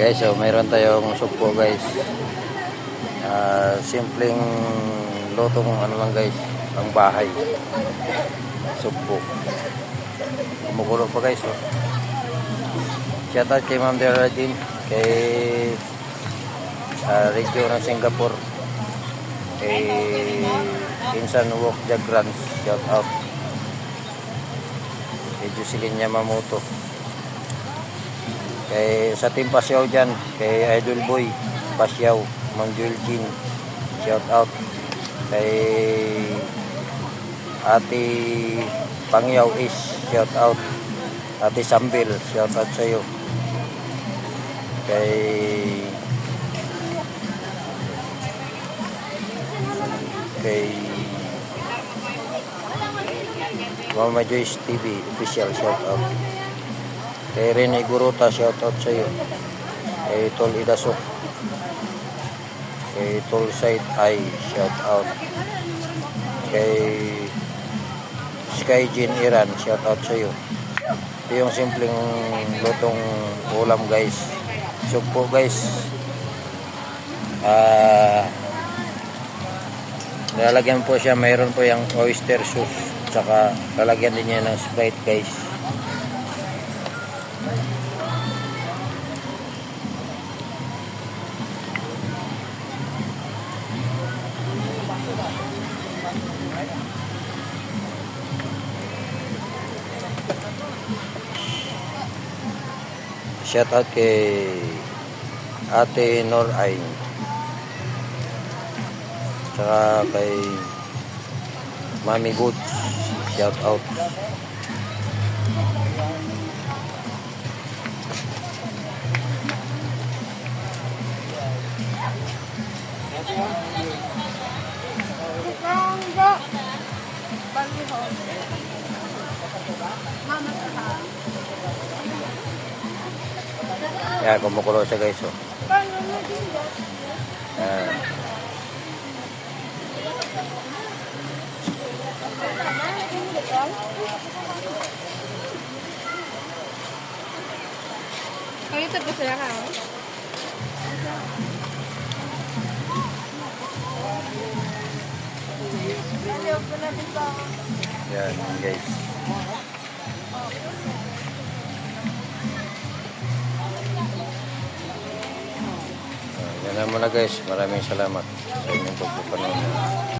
Guys, so mayroon tayong supo guys. Ah, simpleng lutong ano lang guys, ang bahay. Supo. Kumukulo pa guys. Oh. Shout out kay Ma'am Geraldine, kay ah, Regio ng Singapore, kay Insan Walk Jagrans, shout out. Kay Jocelyn Yamamoto. Kay sa Team Pasyaw dyan, kay Idol Boy, Pasyaw, Mang Joel Jean, shout out. Kay Ate Pangyaw is, shout out. Ate Sambil, shout out sa iyo. Kay kay Mama Joyce TV, official shout out. Kay Rene Guruta, shout out sa iyo. Kay Tol Idasok. Kay Tol Said Ay, shout out. Kay Sky Jin Iran, shout out sa iyo. Ito yung simpleng lutong ulam guys. Sugpo guys. Ah, lalagyan po siya, mayroon po yung oyster sauce. Tsaka lalagyan din niya ng Sprite guys. Shout out kay Ate Nor Ayn. Tsaka kay Mami Boots. Shout out. Mangga. Balihon. Mama sa Yan, kumukulo siya guys. Oh. Paano na tapos sila ka? Yan guys. Ah, Yan na muna guys. Maraming salamat sa inyong pagpapanood.